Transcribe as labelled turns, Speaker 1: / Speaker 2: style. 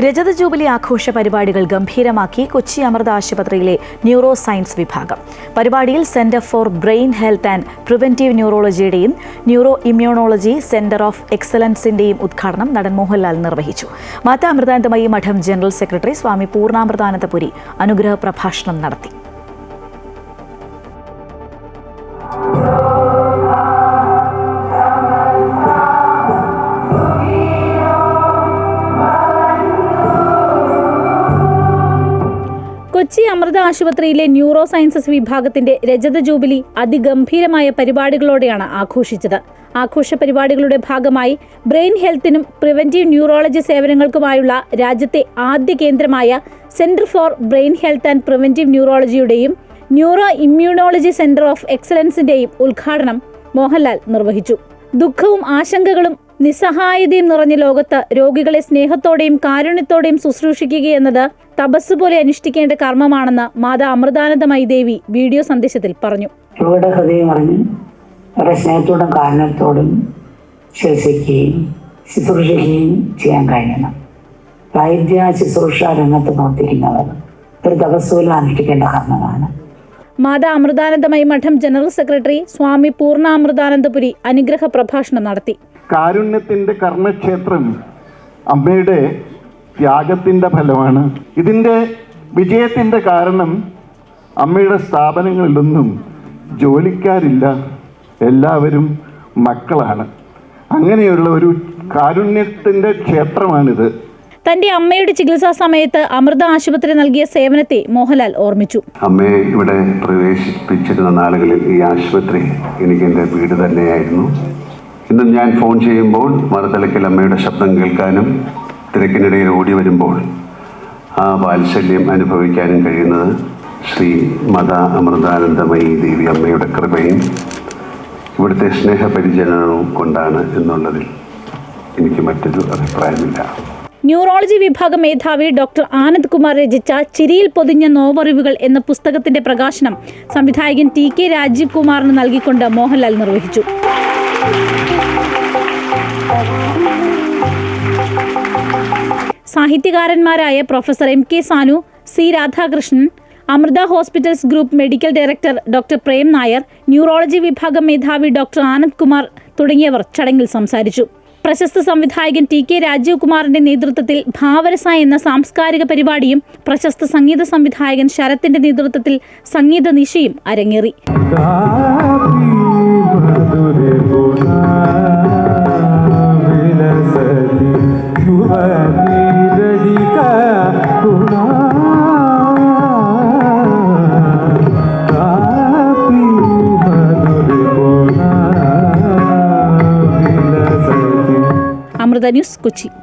Speaker 1: രജത ജൂബിലി ആഘോഷ പരിപാടികൾ ഗംഭീരമാക്കി കൊച്ചി അമൃത ആശുപത്രിയിലെ ന്യൂറോ സയൻസ് വിഭാഗം. പരിപാടിയിൽ centre for brain health and preventive ന്യൂറോളജിയുടെയും neuro immunology centre of എക്സലൻസിന്റെയും ഉദ്ഘാടനം നടൻ മോഹൻലാൽ നിർവഹിച്ചു. മാതാ അമൃതാനന്ദമയി മഠം ജനറൽ സെക്രട്ടറി സ്വാമി പൂർണാമൃതാനന്ദപുരി അനുഗ്രഹ പ്രഭാഷണം നടത്തി.
Speaker 2: കൊച്ചി അമൃത ആശുപത്രിയിലെ ന്യൂറോ സയൻസസ് വിഭാഗത്തിന്റെ രജത ജൂബിലി അതിഗംഭീരമായ പരിപാടികളോടെയാണ് ആഘോഷിച്ചത്. ആഘോഷ പരിപാടികളുടെ ഭാഗമായി ബ്രെയിൻ ഹെൽത്തിനും പ്രിവെന്റീവ് ന്യൂറോളജി സേവനങ്ങൾക്കുമായുള്ള രാജ്യത്തെ ആദ്യ കേന്ദ്രമായ centre for brain health and preventive ന്യൂറോളജിയുടെയും neuro immunology centre of എക്സലൻസിന്റെയും ഉദ്ഘാടനം മോഹൻലാൽ നിർവഹിച്ചു. ദുഃഖവും ആശങ്കകളും നിസ്സഹായതയും നിറഞ്ഞ ലോകത്ത് രോഗികളെ സ്നേഹത്തോടെയും കാരുണ്യത്തോടെയും ശുശ്രൂഷിക്കുകയെന്നത് തപസ് പോലെ അനുഷ്ഠിക്കേണ്ട കർമ്മമാണെന്ന് മാതാ അമൃതാനന്ദമയി ദേവി വീഡിയോ സന്ദേശത്തിൽ പറഞ്ഞു.
Speaker 3: സ്നേഹത്തോടും കാരണത്തോടും ചികിത്സിക്കുകയും ശുശ്രൂഷിക്കുകയും ചെയ്യാൻ കഴിയണം. വൈദ്യ ശുശ്രൂഷ രംഗത്ത് പ്രവർത്തിക്കുന്നവർ ഒരു തപസ്സുവിൽ അനുഷ്ഠിക്കേണ്ട കർമ്മമാണ്.
Speaker 2: മാതാ അമൃതാനന്ദമയി മഠം ജനറൽ സെക്രട്ടറി സ്വാമി പൂർണാമൃതാനന്ദപുരി അനുഗ്രഹ പ്രഭാഷണം നടത്തി.
Speaker 4: കാരുണ്യത്തിന്റെ കർമ്മക്ഷേത്രം അമ്മയുടെ ത്യാഗത്തിന്റെ ഫലമാണ്. ഇതിന്റെ വിജയത്തിന്റെ കാരണം അമ്മയുടെ സ്ഥാപനങ്ങളിലൊന്നും ജോലിക്കാരില്ല എല്ലാവരും മക്കളാണ്. അങ്ങനെയുള്ള ഒരു കാരുണ്യത്തിന്റെ ക്ഷേത്രമാണിത്.
Speaker 2: തന്റെ അമ്മയുടെ ചികിത്സാ സമയത്ത് അമൃത ആശുപത്രി നൽകിയ സേവനത്തെ മോഹൻലാൽ ഓർമ്മിച്ചു.
Speaker 5: അമ്മയെ ഇവിടെ പ്രവേശിപ്പിച്ചിരുന്ന നാളുകളിൽ ഈ ആശുപത്രി എനിക്ക് എന്റെ വീട് തന്നെയായിരുന്നു. ഇന്നും ഞാൻ ഫോൺ ചെയ്യുമ്പോൾ മറുതലക്കൽ അമ്മയുടെ ശബ്ദം കേൾക്കാനും തിരക്കിനിടയിൽ ഓടി വരുമ്പോൾ ആ വാത്സല്യം അനുഭവിക്കാനും കഴിയുന്നത് ശ്രീ മത അമൃതാനന്ദമയി ദേവി അമ്മയുടെ കൃപയും ഇവിടുത്തെ സ്നേഹപരിചരണവും കൊണ്ടാണ് എന്നുള്ളതിൽ എനിക്ക് മറ്റൊരു അഭിപ്രായമില്ല.
Speaker 2: ന്യൂറോളജി വിഭാഗം മേധാവി ഡോക്ടർ ആനന്ദ് കുമാർ രചിച്ച ചിരിയിൽ പൊതിഞ്ഞ നോവറിവുകൾ എന്ന പുസ്തകത്തിന്റെ പ്രകാശനം സംവിധായകൻ ടി കെ രാജീവ് കുമാറിന് നൽകിക്കൊണ്ട് മോഹൻലാൽ നിർവഹിച്ചു. സാഹിത്യകാരന്മാരായ professor M K Sanu C Radhakrishnan Amrita hospitals group medical director doctor Prem Nair neurology വിഭാഗം മേധാവി ഡോക്ടർ ആനന്ദ് കുമാർ തുടങ്ങിയവർ ചടങ്ങിൽ സംസാരിച്ചു. പ്രശസ്ത സംവിധായകൻ ടി കെ രാജീവ് കുമാറിന്റെ നേതൃത്വത്തിൽ ഭാവരസ എന്ന സാംസ്കാരിക പരിപാടിയും പ്രശസ്ത സംഗീത സംവിധായകൻ ശരത്തിന്റെ നേതൃത്വത്തിൽ സംഗീത നിശയും അരങ്ങേറി. ന്യൂസ് കൊച്ചി